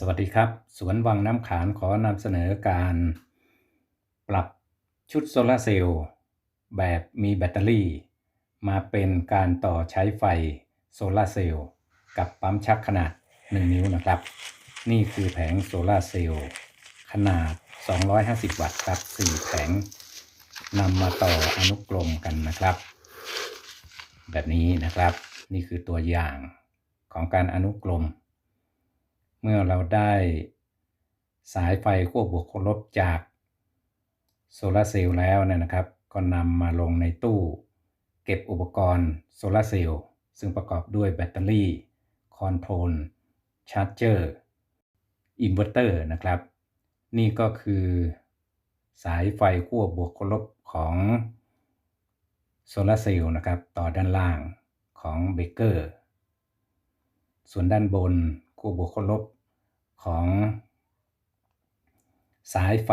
สวัสดีครับ สวนวังน้ำขานขอนำเสนอการปรับชุดโซลาร์เซลล์แบบมีแบตเตอรี่ มาเป็นการต่อใช้ไฟโซลาร์เซลล์กับปั๊มชักขนาด 1 นิ้วนะครับ นี่คือแผงโซลาร์เซลล์ขนาด 250 วัตต์ครับ4แผงนำมาต่ออนุกรมกันนะครับ แบบนี้นะครับนี่คือตัวอย่างของการอนุกรม เมื่อเราได้สายไฟขั้วบวกขั้วลบจากโซลาร์เซลล์แล้วเนี่ยนะครับ ก็นำมาลงในตู้ เก็บอุปกรณ์โซลาร์เซลล์ซึ่งประกอบด้วยแบตเตอรี่ คอนโทรลชาร์จเจอร์อินเวอร์เตอร์นะครับ นี่ก็คือสายไฟขั้วบวกขั้วลบของโซลาร์เซลล์นะครับ ต่อด้านล่างของเบเกอร์ ส่วนด้านบนขั้วบวกขั้วลบของ สายไฟ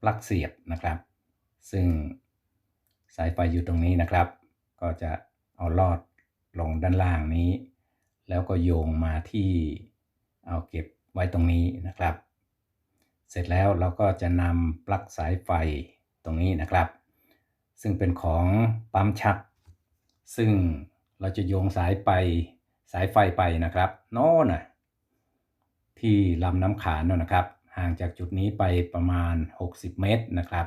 ปลั๊กเสียบนะครับ ซึ่งสายไฟอยู่ตรงนี้นะครับ ก็จะเอาลอดลงด้านล่างนี้ แล้วก็โยงมาที่เอาเก็บไว้ตรงนี้นะครับ เสร็จแล้วเราก็จะนำปลั๊กสายไฟตรงนี้นะครับ ซึ่งเป็นของปั๊มชัก ซึ่งเราจะโยงสายไป สายไฟไปนะครับโน่นนะที่ลำน้ำขานนนนะครับ ห่างจากจุดนี้ไปประมาณ 60 เมตรนะครับ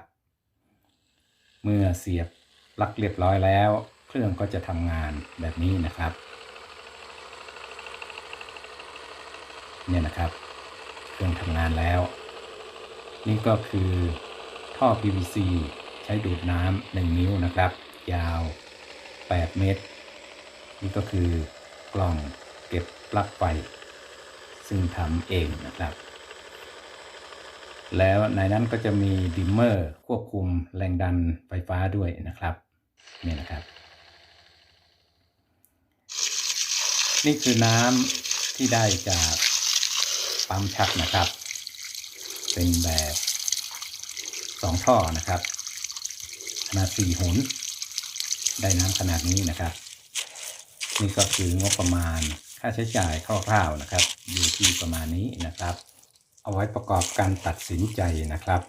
เมื่อเสียบปลั๊กเรียบร้อยแล้ว เครื่องก็จะทำงานแบบนี้นะครับ เนี่ยนะครับ เครื่องทำงานแล้ว นี่ก็คือท่อ PVC ใช้ดูดน้ำ1นิ้วนะครับ ยาว 8 เมตร นี่ก็คือ กล่องเก็บปลั๊กไฟ ซึ่งทำเองนะครับ แล้วในนั้นก็จะมีดิมเมอร์ควบคุมแรงดันไฟฟ้าด้วยนะครับนี่นะครับ นี่คือน้ำที่ได้จากปั๊มชักนะครับ เป็นแบบสองท่อนะครับขนาดสี่หุนได้น้ำขนาดนี้นะครับ นี่ก็คืองบประมาณค่าใช้จ่ายคร่าวๆนะครับ อยู่ที่ประมาณนี้นะครับ เอาไว้ประกอบการตัดสินใจนะครับ